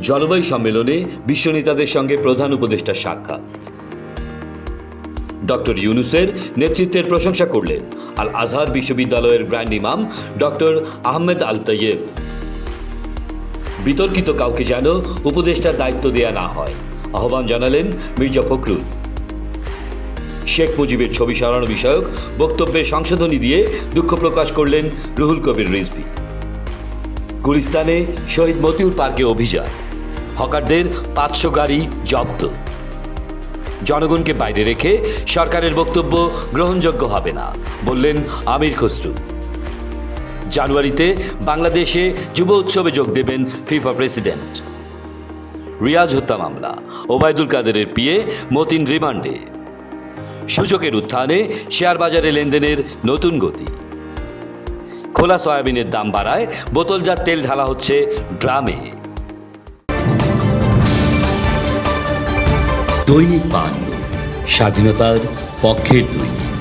জলবায়ু সম্মেলনে বিশ্ব নেতাদের সঙ্গে প্রধান উপদেষ্টা সাক্ষাৎ। ডক্টর ইউনুসের নেতৃত্বের প্রশংসা করলেন আল আজহার বিশ্ববিদ্যালয়ের ব্র্যান্ড ইমাম ডক্টর আহমেদ আল তৈয়েব বিতর্কিত কাউকে যেন উপদেষ্টার দায়িত্ব দেয়া না হয়, আহ্বান জানালেন মির্জা ফখরুল। শেখ মুজিবের ছবি সরানো বিষয়ক বক্তব্যের সংশোধনী দিয়ে দুঃখ প্রকাশ করলেন রুহুল কবির রিজভি। গুলিস্তানে শহীদ মতিউর পার্কে অভিযান। হকারদের পাঁচশো গাড়ি জব্দ। জনগণকে বাইরে রেখে সরকারের বক্তব্য গ্রহণযোগ্য হবে না, বললেন আমির খসরু। জানুয়ারিতে বাংলাদেশে যুব উৎসবে যোগ দেবেন ফিফা প্রেসিডেন্ট। রিয়াজ হত্যা মামলা, ওবায়দুল কাদেরের পিয়ে মতিন রিমান্ডে। সূচকের উত্থানে শেয়ার বাজারে লেনদেনের নতুন গতি। খোলা সয়াবিনের দাম বাড়ায় বোতলজাত তেল ঢালা হচ্ছে ড্রামে। দৈনিক পান স্বাধীনতার পক্ষের দৈনিক।